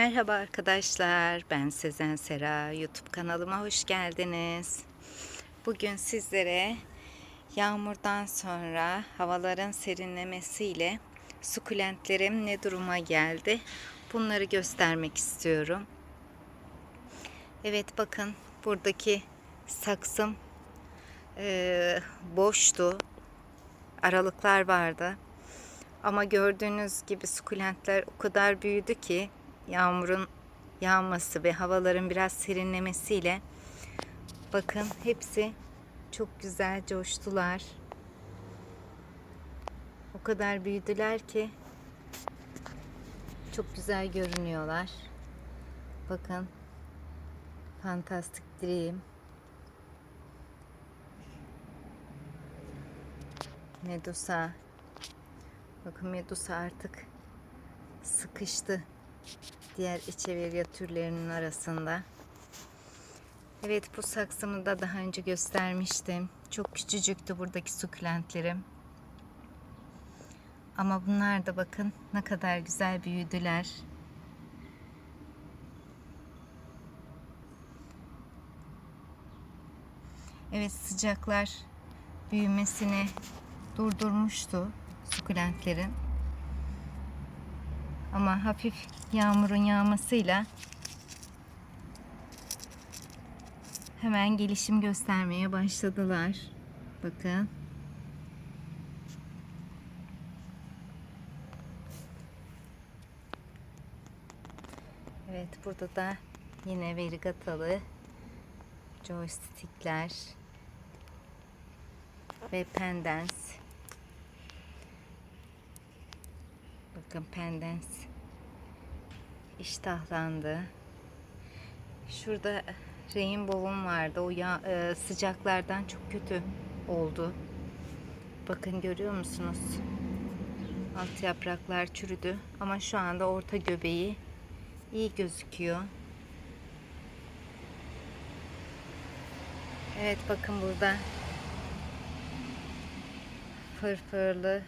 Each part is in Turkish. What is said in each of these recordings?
Merhaba arkadaşlar, ben Sezen Sera. YouTube kanalıma hoş geldiniz. Bugün sizlere yağmurdan sonra havaların serinlemesiyle sukulentlerim ne duruma geldi bunları göstermek istiyorum. Evet bakın buradaki saksım eee, boştu. Aralıklar vardı. Ama gördüğünüz gibi sukulentler o kadar büyüdü ki yağmurun yağması ve havaların biraz serinlemesiyle bakın hepsi çok güzel coştular. O kadar büyüdüler ki çok güzel görünüyorlar. Bakın Fantastic Dream Medusa Bakın Medusa artık sıkıştı diğer içevirya türlerinin arasında. Evet bu saksımı da daha önce göstermiştim. Çok küçücüktü buradaki sukulentlerim. Ama bunlar da bakın ne kadar güzel büyüdüler. Evet sıcaklar büyümesini durdurmuştu sukulentlerin. Ama hafif yağmurun yağmasıyla hemen gelişim göstermeye başladılar. Bakın. Evet burada da yine verigatalı joystickler ve pendens. Bakın pendens iştahlandı. Şurada rainbow'um vardı. O ya, e, sıcaklardan çok kötü oldu. Bakın görüyor musunuz? Alt yapraklar çürüdü. Ama şu anda orta göbeği iyi gözüküyor. Evet bakın burada fırfırlı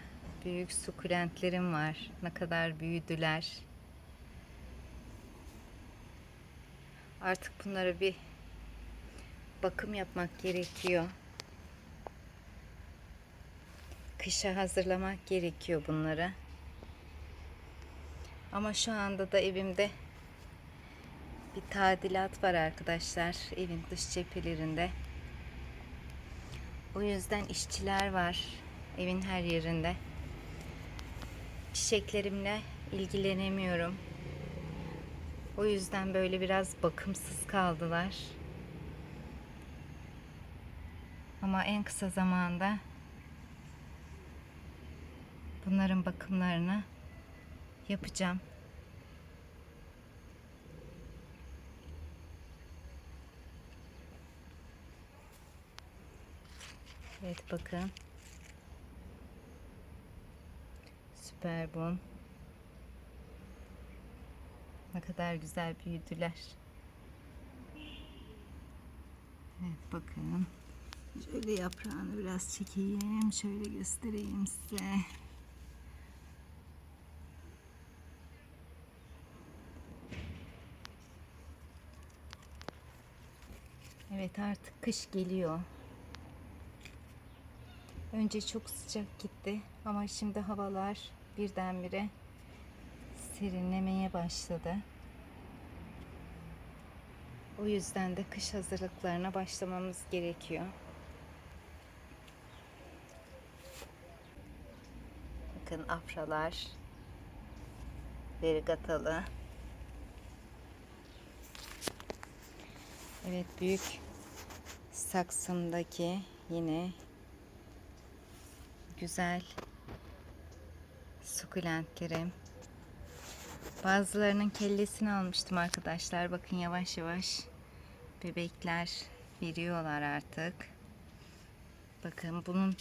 büyük sukulentlerim var. Ne kadar büyüdüler. Artık bunlara bir bakım yapmak gerekiyor. Kışa hazırlamak gerekiyor bunları. Ama şu anda da evimde bir tadilat var arkadaşlar. Evin dış cephelerinde. O yüzden işçiler var evin her yerinde. Çiçeklerimle ilgilenemiyorum. O yüzden böyle biraz bakımsız kaldılar. Ama en kısa zamanda bunların bakımlarını yapacağım. Evet bakın. Süper bun. Ne kadar güzel büyüdüler. Evet bakın. Şöyle yaprağını biraz çekeyim. Şöyle göstereyim size. Evet artık kış geliyor. Önce çok sıcak gitti ama şimdi havalar birdenbire serinlemeye başladı. O yüzden de kış hazırlıklarına başlamamız gerekiyor. Bakın afralar, verigatalı. Evet büyük saksımdaki yine güzel sukulentlerim. Bazılarının kellesini almıştım arkadaşlar. Bakın yavaş yavaş bebekler veriyorlar artık. Bakın bunun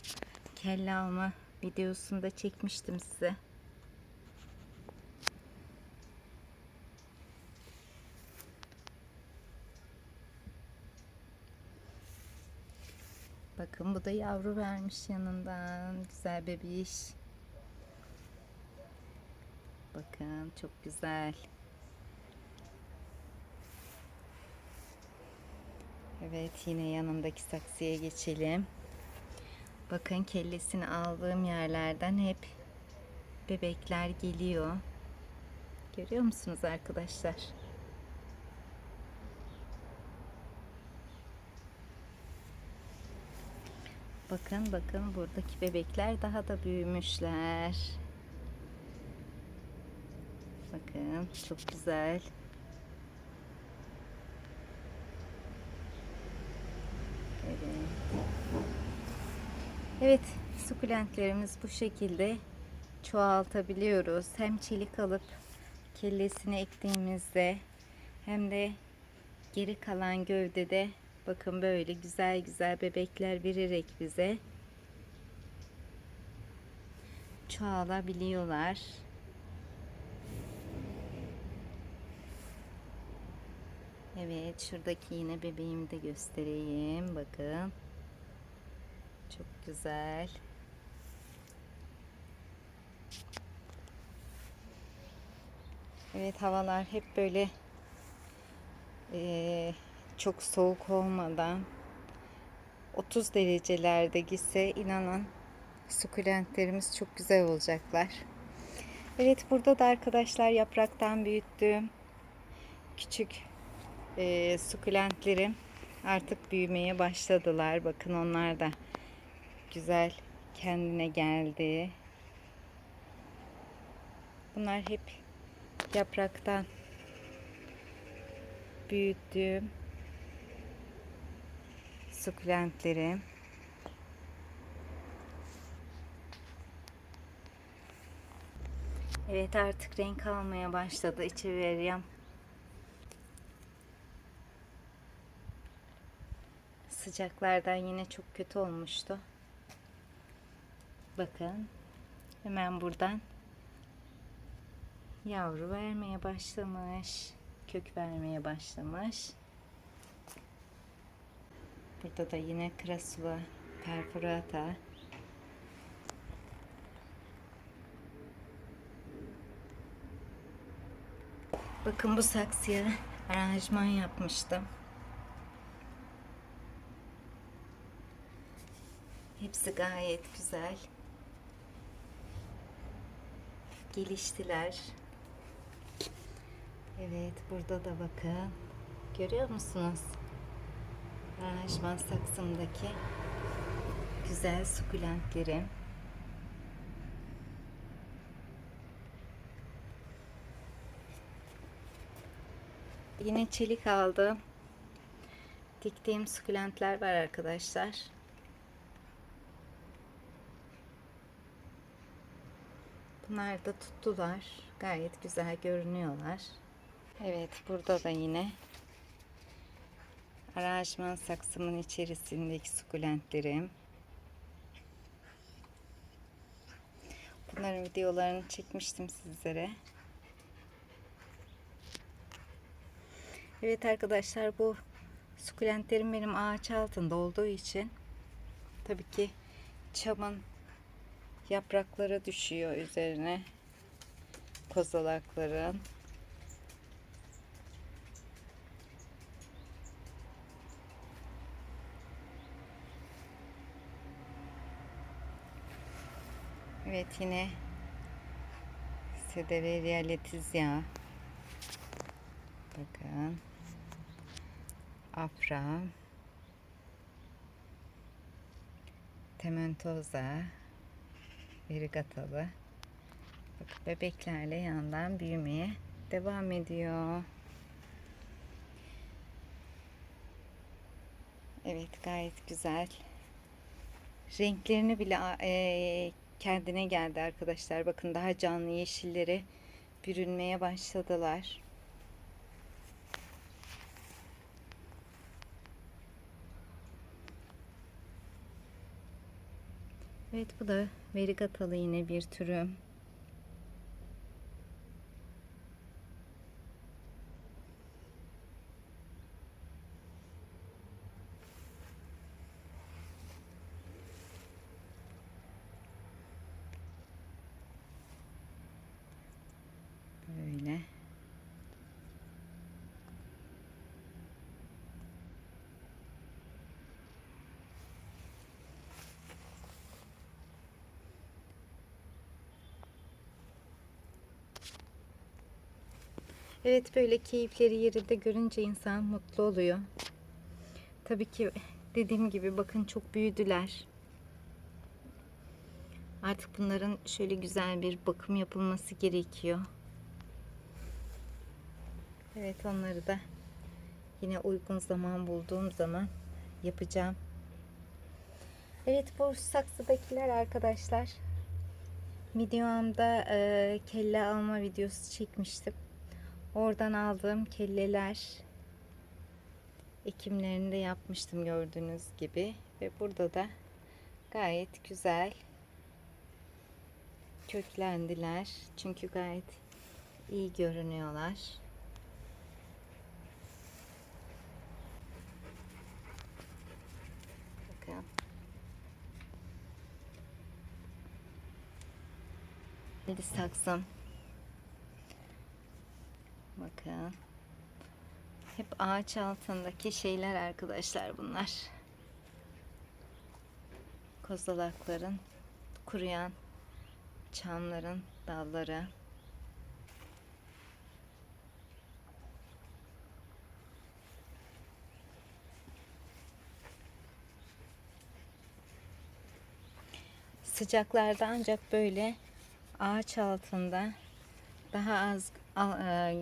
kelle alma videosunu da çekmiştim size. Bakın bu da yavru vermiş yanından. Güzel bebiş. Bakın çok güzel. Evet yine yanındaki saksıya geçelim. Bakın kellesini aldığım yerlerden hep bebekler geliyor. Görüyor musunuz arkadaşlar? Bakın bakın buradaki bebekler daha da büyümüşler. Bakın çok güzel. Evet. Sukulentlerimiz bu şekilde çoğaltabiliyoruz. Hem çelik alıp kellesini ektiğimizde hem de geri kalan gövdede bakın böyle güzel güzel bebekler vererek bize çoğalabiliyorlar. Evet, şuradaki yine bebeğimi de göstereyim. Bakın. Çok güzel. Evet, havalar hep böyle eee, çok soğuk olmadan 30 derecelerde gitse inanın sukulentlerimiz çok güzel olacaklar. Evet, burada da arkadaşlar yapraktan büyüttüğüm küçük e, sukulentlerim artık büyümeye başladılar. Bakın onlar da güzel kendine geldi. Bunlar hep yapraktan büyüttüğüm sukulentlerim. Evet artık renk almaya başladı. İçi vereyim. Sıcaklardan yine çok kötü olmuştu. Bakın hemen buradan yavru vermeye başlamış. Kök vermeye başlamış. Burada da yine krasula perforata. Bakın bu saksıya aranjman yapmıştım. Hepsi gayet güzel. Geliştiler. Evet, burada da bakın. Görüyor musunuz? Aranjman saksımdaki güzel sukulentlerim. Yine çelik aldım. Diktiğim sukulentler var arkadaşlar. Bunlar da tuttular. Gayet güzel görünüyorlar. Evet burada da yine aranjman saksımın içerisindeki sukulentlerim. Bunların videolarını çekmiştim sizlere. Evet arkadaşlar bu sukulentlerim benim ağaç altında olduğu için tabii ki çamın yaprakları düşüyor üzerine kozalakların. Evet yine Sedeveria letizia. Bakın. Afra. Tementoza. Irigatalı. Bak bebeklerle yandan büyümeye devam ediyor. Evet gayet güzel. Renklerini bile e, kendine geldi arkadaşlar. Bakın daha canlı yeşilleri bürünmeye başladılar. Evet bu da verigatalı yine bir türüm. Böyle. Evet böyle keyifleri yerinde görünce insan mutlu oluyor. Tabii ki dediğim gibi bakın çok büyüdüler. Artık bunların şöyle güzel bir bakım yapılması gerekiyor. Evet onları da yine uygun zaman bulduğum zaman yapacağım. Evet bu saksıdakiler arkadaşlar. Videomda e, kelle alma videosu çekmiştim. Oradan aldığım kelleler ekimlerini de yapmıştım gördüğünüz gibi. Ve burada da gayet güzel köklendiler. Çünkü gayet iyi görünüyorlar. Bakın. Bir saksım. Bakın. Hep ağaç altındaki şeyler arkadaşlar bunlar. Kozalakların kuruyan çamların dalları. Sıcaklarda ancak böyle ağaç altında daha az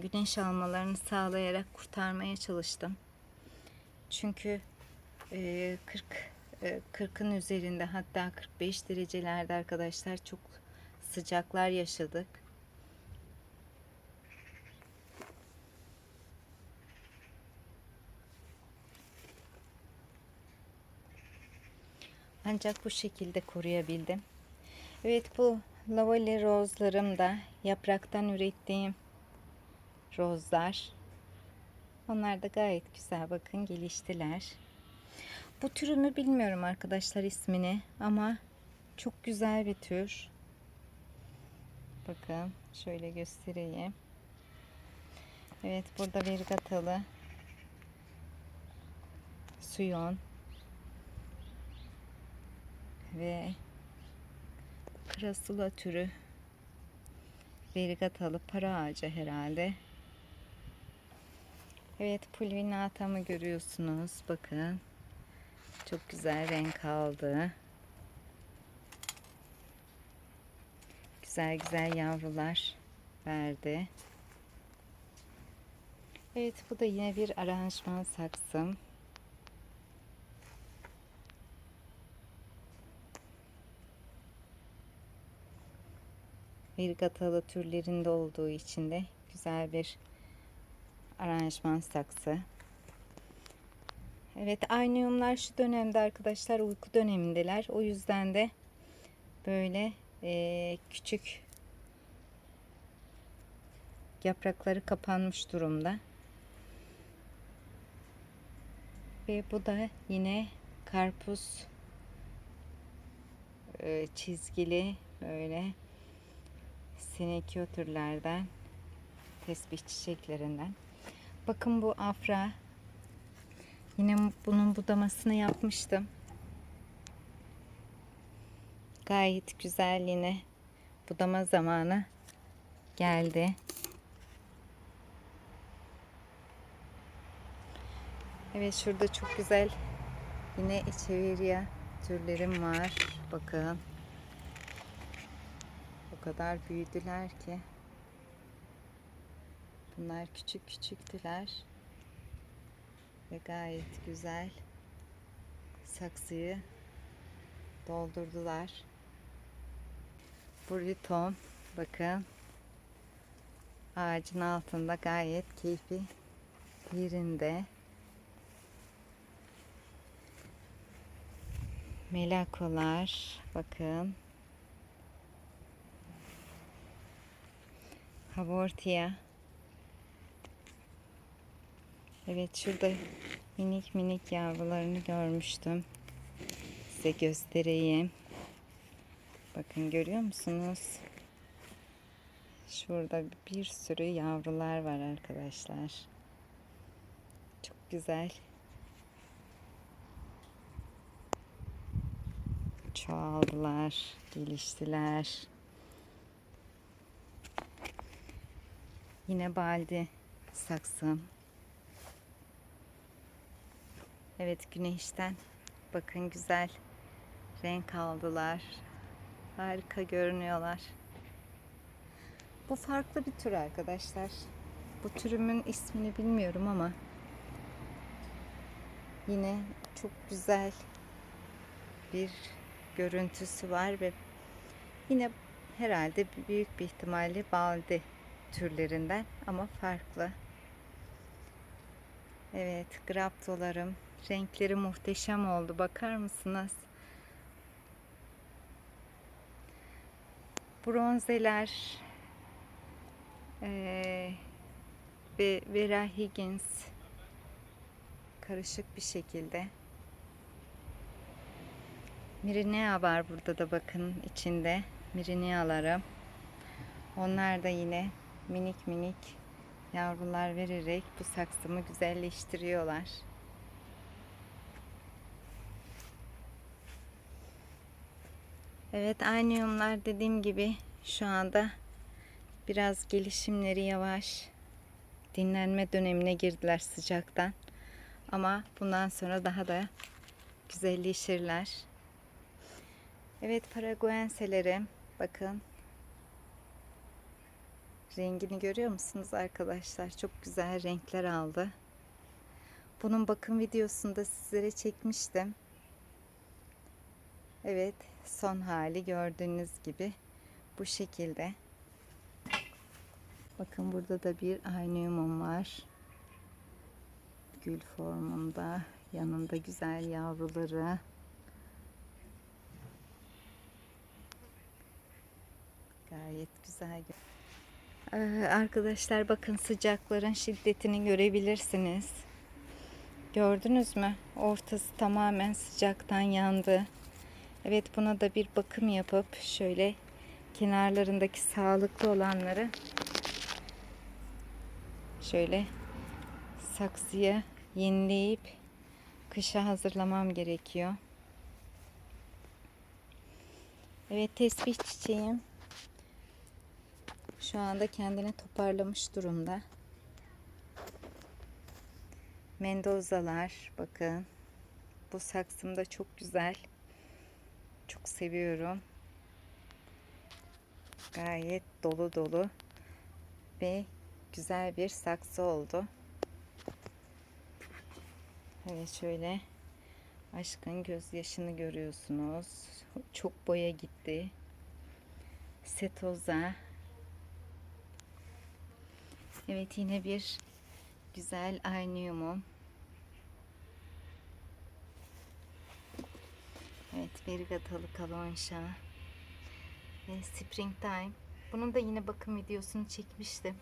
güneş almalarını sağlayarak kurtarmaya çalıştım. Çünkü e, 40 e, 40'ın üzerinde hatta 45 derecelerde arkadaşlar çok sıcaklar yaşadık. Ancak bu şekilde koruyabildim. Evet bu lavali rozlarım da yapraktan ürettiğim rozlar. Onlar da gayet güzel bakın geliştiler. Bu türümü bilmiyorum arkadaşlar ismini ama çok güzel bir tür. Bakın şöyle göstereyim. Evet burada verigatalı suyon ve krasula türü verigatalı para ağacı herhalde. Evet pulvinatamı görüyorsunuz. Bakın. Çok güzel renk aldı. Güzel güzel yavrular verdi. Evet bu da yine bir aranjman saksım. Virgatalı türlerinde olduğu için de güzel bir aranjman saksı. Evet aynıyumlar şu dönemde arkadaşlar uyku dönemindeler. O yüzden de böyle e, küçük yaprakları kapanmış durumda. Ve bu da yine karpuz e, çizgili böyle sinekio türlerden tesbih çiçeklerinden. Bakın bu afra. Yine bunun budamasını yapmıştım. Gayet güzel yine budama zamanı geldi. Evet şurada çok güzel yine echeveria türlerim var. Bakın. O kadar büyüdüler ki. Bunlar küçük küçüktüler. Ve gayet güzel saksıyı doldurdular. Bu riton bakın ağacın altında gayet keyfi yerinde. Melakolar bakın. Havortia. Evet şurada minik minik yavrularını görmüştüm. Size göstereyim. Bakın görüyor musunuz? Şurada bir sürü yavrular var arkadaşlar. Çok güzel. Çoğaldılar, geliştiler. Yine baldi saksım. Evet güneşten bakın güzel renk aldılar. Harika görünüyorlar. Bu farklı bir tür arkadaşlar. Bu türümün ismini bilmiyorum ama yine çok güzel bir görüntüsü var ve yine herhalde büyük bir ihtimalle baldi türlerinden ama farklı. Evet, graptolarım. Renkleri muhteşem oldu. Bakar mısınız? Bronzeler eee, ve Vera Higgins karışık bir şekilde. Mirinea var burada da bakın içinde. Mirinealarım. Onlar da yine minik minik yavrular vererek bu saksımı güzelleştiriyorlar. Evet anyumlar dediğim gibi şu anda biraz gelişimleri yavaş. Dinlenme dönemine girdiler sıcaktan. Ama bundan sonra daha da güzelleşirler. Evet paraguenselerim bakın Rengini görüyor musunuz arkadaşlar? Çok güzel renkler aldı. Bunun bakım videosunu da sizlere çekmiştim. Evet, son hali gördüğünüz gibi bu şekilde. Bakın burada da bir aynıyumum var. Gül formunda. Yanında güzel yavruları. Gayet güzel. Ee, arkadaşlar bakın sıcakların şiddetini görebilirsiniz. Gördünüz mü? Ortası tamamen sıcaktan yandı. Evet buna da bir bakım yapıp şöyle kenarlarındaki sağlıklı olanları şöyle saksıya yenileyip kışa hazırlamam gerekiyor. Evet tesbih çiçeğim şu anda kendini toparlamış durumda. Mendozalar bakın. Bu saksım da çok güzel. Çok seviyorum. Gayet dolu dolu ve güzel bir saksı oldu. Evet şöyle aşkın gözyaşını görüyorsunuz. Çok boya gitti. Setoza Evet yine bir güzel aynıyumum. Evet Verigatalı kalonşa. Ve Springtime. Bunun da yine bakım videosunu çekmiştim.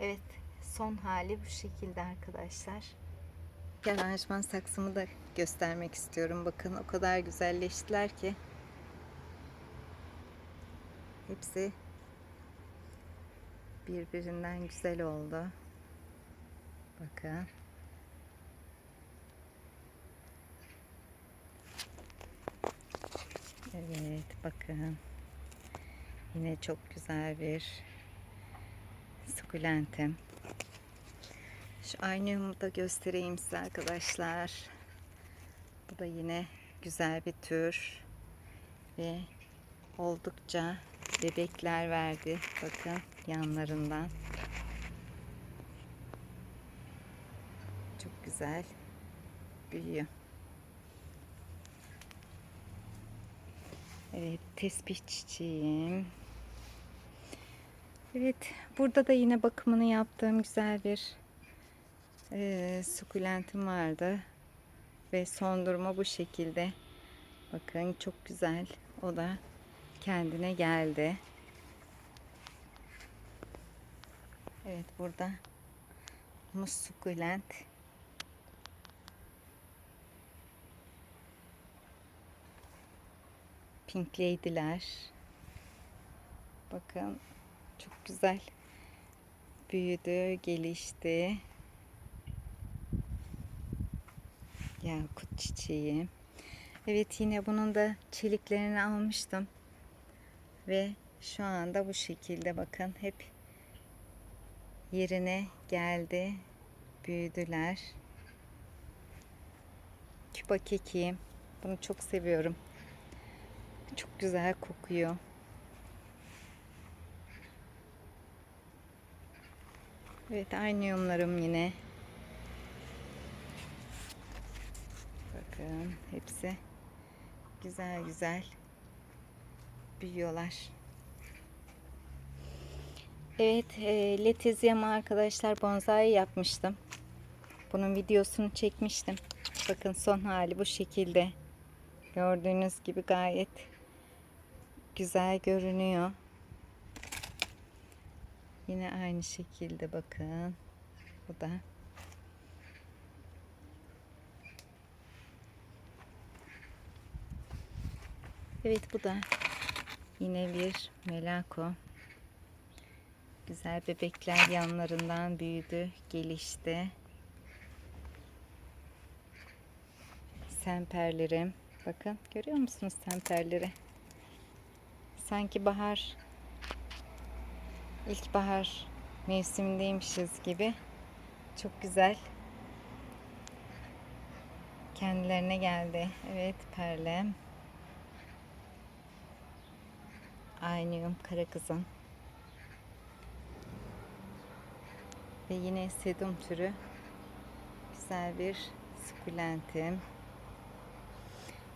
Evet son hali bu şekilde arkadaşlar. Aranjman saksımı da göstermek istiyorum. Bakın o kadar güzelleştiler ki. Hepsi birbirinden güzel oldu. Bakın. Evet bakın. Yine çok güzel bir sukulentim. Şu aynımı da göstereyim size arkadaşlar. Bu da yine güzel bir tür ve oldukça bebekler verdi. Bakın yanlarından. Çok güzel büyüyor. Evet tesbih çiçeğim. Evet burada da yine bakımını yaptığım güzel bir e, sukulentim vardı. Ve son durumu bu şekilde. Bakın çok güzel. O da kendine geldi. Evet burada muz sukulent. Pink Lady'ler. Bakın çok güzel büyüdü, gelişti. Yakut çiçeği. Evet yine bunun da çeliklerini almıştım. Ve şu anda bu şekilde bakın hep yerine geldi. Büyüdüler. Küba kekiğim. Bunu çok seviyorum. Çok güzel kokuyor. Evet aynıyumlarım yine. Bakın hepsi güzel güzel büyüyorlar. Evet e, letezyama arkadaşlar bonsai yapmıştım. Bunun videosunu çekmiştim. Bakın son hali bu şekilde. Gördüğünüz gibi gayet güzel görünüyor. Yine aynı şekilde bakın. Bu da. Evet bu da yine bir melako. Güzel bebekler yanlarından büyüdü, gelişti. Semperlerim. Bakın görüyor musunuz semperleri? Sanki bahar ilkbahar mevsimindeymişiz gibi. Çok güzel. Kendilerine geldi. Evet perlem. Aynıyum kara kızım. Ve yine sedum türü güzel bir sukulentim.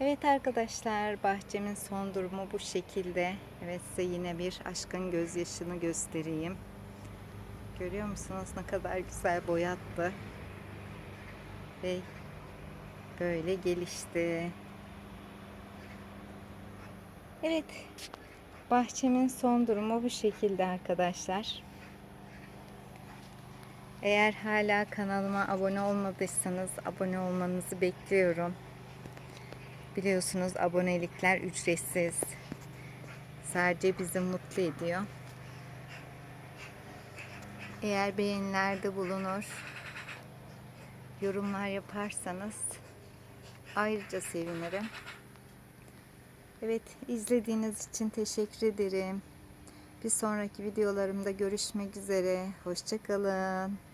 Evet arkadaşlar bahçemin son durumu bu şekilde. Evet size yine bir aşkın gözyaşını göstereyim. Görüyor musunuz ne kadar güzel boyattı. Ve böyle gelişti. Evet bahçemin son durumu bu şekilde arkadaşlar. Eğer hala kanalıma abone olmadıysanız abone olmanızı bekliyorum. Biliyorsunuz abonelikler ücretsiz. Sadece bizi mutlu ediyor. Eğer beğenilerde bulunur, yorumlar yaparsanız ayrıca sevinirim. Evet, izlediğiniz için teşekkür ederim. Bir sonraki videolarımda görüşmek üzere. Hoşçakalın.